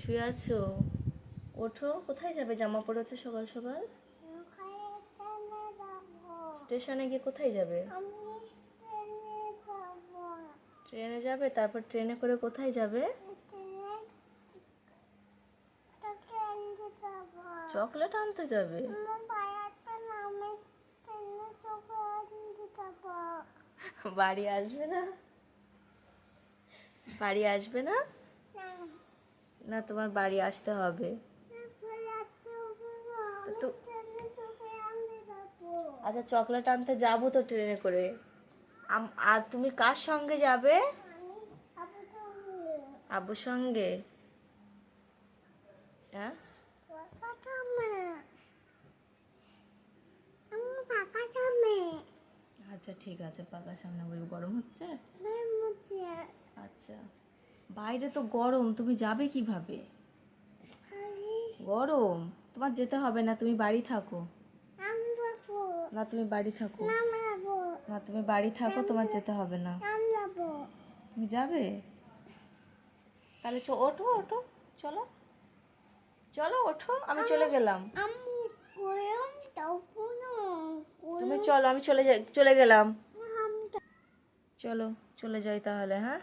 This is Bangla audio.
শুয়ে আছো? ওঠো, কোথায় যাবে? জামা পরেছো সকাল সকাল? স্টেশনে গিয়ে কোথায় যাবে? ট্রেনে যাবে? তারপর ট্রেনে করে কোথায় যাবে? চকলেট আনতে যাবে? বাড়ি আসবে না? বাড়ি আসবে না? না তোমার বাড়ি আসতে হবে। আচ্ছা চকলেট আনতে যাব তো ট্রেনে করে। আর তুমি কার সঙ্গে যাবে? আব্বুর সঙ্গে? হ্যাঁ? আচ্ছা ঠিক আছে পাকার সামনে বই গরম হচ্ছে। আচ্ছা। বাইরে তো গরম তুমি যাবে কীভাবে? গরম? তোমার যেতে হবে না তুমি বাড়ি থাকো। না তুমি বাড়ি থাকো। না তুমি বাড়ি থাকো তোমার যেতে হবে না। তুমি যাবে? তাহলে ওঠো ওঠো চলো। চলো ওঠো আমি চলে গেলাম। তুমি চলো আমি চলে যাই চলে গেলাম। চলো চলে যাই তাহলে হ্যাঁ?